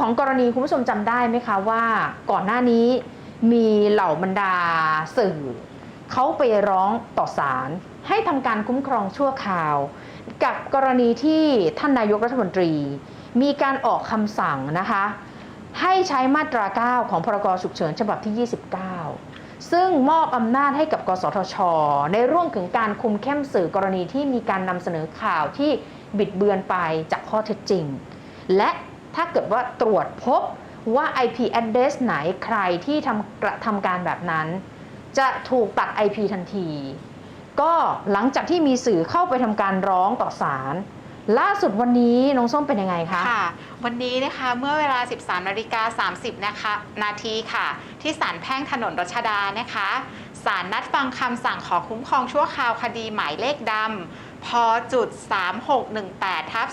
ของกรณีคุณผู้ชมจำได้ไหมคะว่าก่อนหน้านี้มีเหล่าบรรดาสื่อเขาไปร้องต่อศาลให้ทำการคุ้มครองชั่วคราว กับกรณีที่ท่านนายกรัฐมนตรี มีการออกคำสั่งนะคะให้ใช้มาตรา 9 ของพรกฉุกเฉินฉบับที่ 29 ซึ่งมอบอำนาจให้กับกสทช ในเรื่องถึงการคุมเข้มสื่อกรณีที่มีการนำเสนอข่าวที่บิดเบือนไปจากข้อเท็จจริง และ ถ้าเกิดว่าตรวจพบว่า IP address ไหนใครที่ทำกระทำการแบบนั้น จะถูกตัด IP ทันที ก็หลังจากที่มีสื่อเข้าไปทำการร้องต่อศาลล่าสุดวันนี้น้องส้มเป็นยังไงคะค่ะ วันนี้นะคะเมื่อเวลา 13นาฬิกา30นะคะนาทีค่ะ ที่ศาลแพ่งถนนรัชดานะคะศาลนัดฟังคำสั่งขอคุ้มครองชั่วคราวคดีหมายเลขดำ พจุด3618ทับ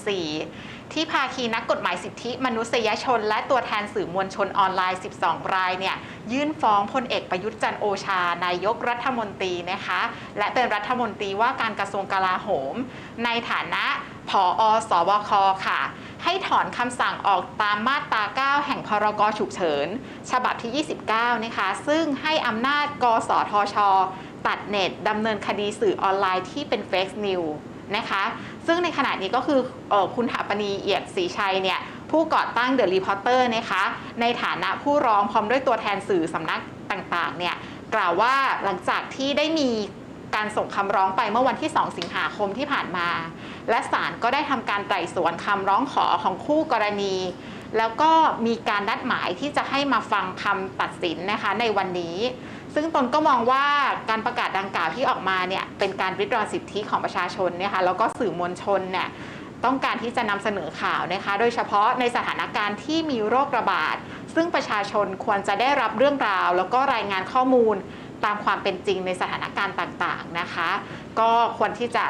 2564 ที่ภาคีนักกฎหมายสิทธิมนุษยชน และตัวแทนสื่อมวลชนออนไลน์ 12 รายเนี่ยยื่นฟ้องพลเอกประยุทธ์จันโอชา นายกรัฐมนตรีนะคะ และเป็นรัฐมนตรีว่าการกระทรวงกลาโหม ในฐานะผออสบคค่ะให้ถอนคำสั่งออกตามมาตรา 9 แห่งพรกฉุกเฉิน ฉบับที่ 29 นะคะ ซึ่งให้อำนาจ กสทช ตัดเน็ตดำเนินคดีสื่อออนไลน์ที่เป็นเฟกซ์นิวนะคะ ซึ่งในขณะนี้ก็คือออคุณถาปณีเอียดศรีชัยเนี่ยผู้ก่อตั้งเดอะรีพอร์เตอร์นะคะ ในฐานะผู้ร้องพร้อมด้วยตัวแทนสื่อสำนักต่างๆเนี่ยกล่าวว่าหลังจากที่ได้มีการส่งคำร้องไปเมื่อวันที่ 2 สิงหาคมที่ผ่านมา และศาลก็ได้ทำการไต่สวนคำร้องขอของคู่กรณี แล้วก็มีการนัดหมายที่จะให้มาฟังคำตัดสินนะคะในวันนี้ ซึ่งตนก็มองว่าการประกาศดังกล่าวที่ออกมาเนี่ยเป็นการริดรอนสิทธิของประชาชนนี่ยค่ะแล้วก็สื่อมวลชนเนี่ยต้องการที่จะนำเสนอข่าวนะคะ โดยเฉพาะในสถานการณ์ที่มีโรคระบาด ซึ่งประชาชนควรจะได้รับเรื่องราว แล้วก็รายงานข้อมูลตามความเป็นจริงในสถานการณ์ต่างๆนะคะ ก็ควรที่จะ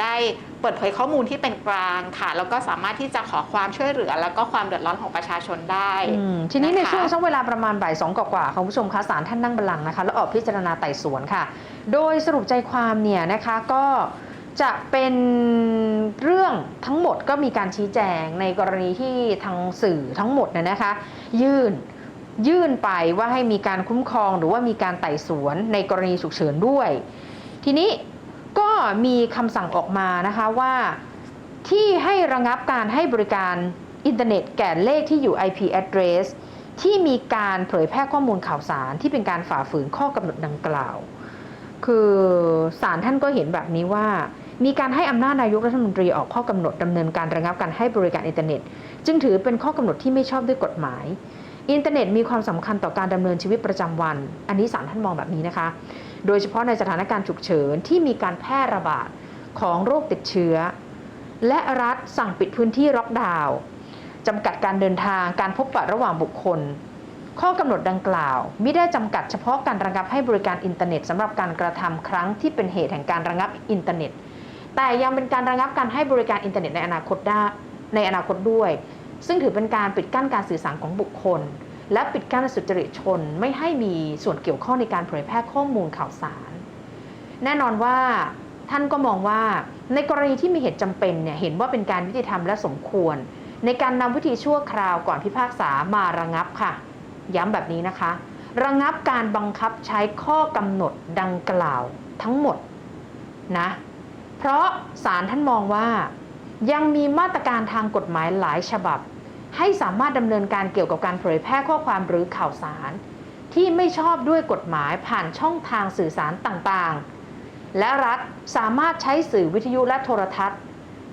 ได้ เปิดเผยข้อมูลที่เป็นกลางค่ะ แล้วก็สามารถที่จะขอความช่วยเหลือ แล้วก็ความเดือดร้อนของประชาชนได้อืมทีนี้ในนะคะช่วงช่วงเวลาประมาณบ่ายสองกว่าๆค่ะคุณผู้ชมคะศาลท่านนั่งบัลลังก์นะคะแล้วออกพิจารณาไต่สวนค่ะ โดยสรุปใจความเนี่ยนะคะก็จะเป็นเรื่องทั้งหมดก็มีการชี้แจงในกรณีที่ทางสื่อทั้งหมดเนี่ยนะคะ ยื่นยื่นไปว่าให้มีการคุ้มครองหรือว่ามีการไต่สวนในกรณีฉุกเฉินด้วย ทีนี้ ก็มีคำสั่งออกมานะคะว่าที่ให้ระงับการให้บริการอินเทอร์เน็ตแก่เลขที่อยู่ IP address ที่มีการเผยแพร่ข้อมูลข่าวสารที่เป็นการฝ่าฝืนข้อกำหนดดังกล่าว คือศาลท่านก็เห็นแบบนี้ว่า มีการให้อำนาจนายกรัฐมนตรีออกข้อกำหนดดำเนินการระงับการให้บริการอินเทอร์เน็ต จึงถือเป็นข้อกำหนดที่ไม่ชอบด้วยกฎหมาย อินเทอร์เน็ตมีความสำคัญต่อการดำเนินชีวิตประจำวัน อันนี้ศาลท่านมองแบบนี้นะคะ โดยเฉพาะในสถานการณ์ฉุกเฉินที่มีการแพร่ระบาดของโรคติดเชื้อ และรัฐสั่งปิดพื้นที่ล็อกดาวน์จำกัดการเดินทางการพบปะระหว่างบุคคล ข้อกำหนดดังกล่าวไม่ได้จำกัดเฉพาะการระงับให้บริการอินเทอร์เน็ตสำหรับการกระทำครั้งที่เป็นเหตุแห่งการระงับอินเทอร์เน็ต แต่ยังเป็นการระงับการให้บริการอินเทอร์เน็ตในอนาคตได้ในอนาคตด้วย ซึ่งถือเป็นการปิดกั้นการสื่อสารของบุคคล และปิดกั้นสุจริตชนไม่ให้มีส่วนเกี่ยวข้องในการเผยแพร่ข้อมูลข่าวสาร แน่นอนว่าท่านก็มองว่าในกรณีที่มีเหตุจำเป็นเนี่ยเห็นว่าเป็นการยุติธรรมและสมควร ในการนำวิธีชั่วคราวก่อนพิพากษามาระงับค่ะ ย้ำแบบนี้นะคะ ระงับการบังคับใช้ข้อกำหนดดังกล่าวทั้งหมดนะเพราะศาลท่านมองว่า ยังมีมาตรการทางกฎหมายหลายฉบับ ให้สามารถดำเนินการเกี่ยวกับการเผยแพร่ข้อความหรือข่าวสาร ที่ไม่ชอบด้วยกฎหมายผ่านช่องทางสื่อสารต่างๆ และรัฐสามารถใช้สื่อวิทยุและโทรทัศน์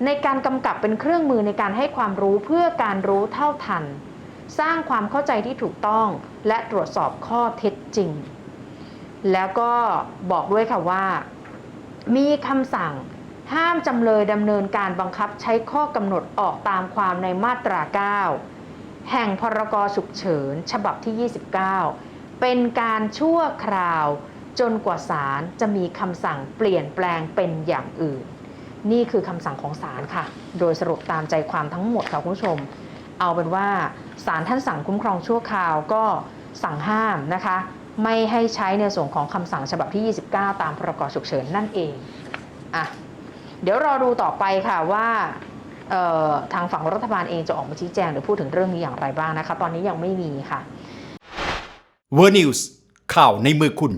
ในการกำกับเป็นเครื่องมือในการให้ความรู้เพื่อการรู้เท่าทัน สร้างความเข้าใจที่ถูกต้องและตรวจสอบข้อเท็จจริง แล้วก็บอกด้วยค่ะว่า มีคำสั่ง ห้ามจำเลยดำเนินการบังคับใช้ข้อกำหนดออกตามความในมาตรา 9 แห่งพรกฉุกเฉิน ฉบับที่ 29 เป็นการชั่วคราว จนกว่าศาลจะมีคำสั่งเปลี่ยนแปลงเป็นอย่างอื่น นี่คือคำสั่งของศาลค่ะ โดยสรุปตามใจความทั้งหมดค่ะคุณผู้ชม เอาเป็นว่าศาลท่านสั่งคุ้มครองชั่วคราวก็สั่งห้ามนะคะไม่ให้ใช้ในส่วนของคำสั่งฉบับที่ 29 ตามพรกฉุกเฉินนั่นเองอะ เดี๋ยวรอดูต่อไปค่ะว่าทางฝั่งรัฐบาลเองจะออกมาชี้แจงหรือพูดถึงเรื่องนี้อย่างไรบ้างนะคะ ตอนนี้ยังไม่มีค่ะเวอร์นิวส์ข่าวในมือคุณ